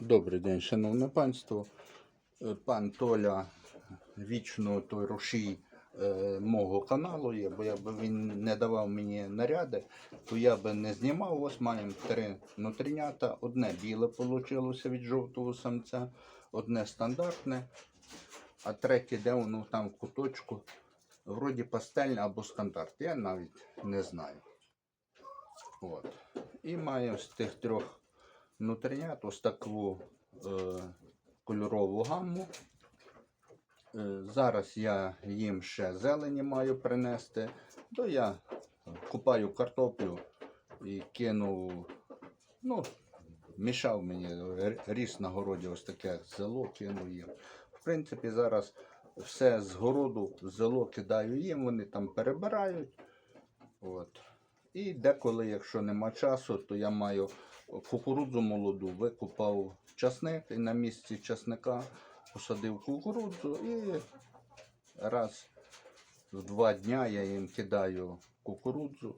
Добрий день, шановне панство. Е, Пан Толя вічно той рушій е, мого каналу є, бо якби він не давав мені наряди, то я би не знімав. Ось маємо три нутрінята. Одне біле вийшло від жовтого самця, одне стандартне, а третє, де воно там в куточку, вроді пастельне або стандарт. Я навіть не знаю. От. І маємо з тих трьох нутринят ось таку е, кольорову гамму. Е, зараз я їм ще зелені маю принести, то я купаю картоплю і кинув, ну, мішав мені, ріс на городі ось таке зело, кинув їм. В принципі, зараз все з городу зело кидаю їм, вони там перебирають. От. І деколи, якщо нема часу, то я маю кукурудзу молоду, викопав часник і на місці часника посадив кукурудзу і раз в два дня я їм кидаю кукурудзу.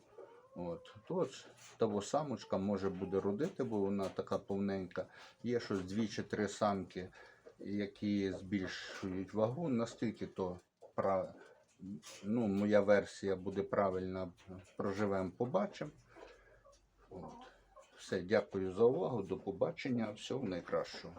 От. Тож того самочка може буде родити, бо вона така повненька. Є щось дві чи три самки, які збільшують вагу, наскільки то прав... ну, моя версія буде правильна, проживемо, побачимо. Все, дякую за увагу, до побачення, всього найкращого.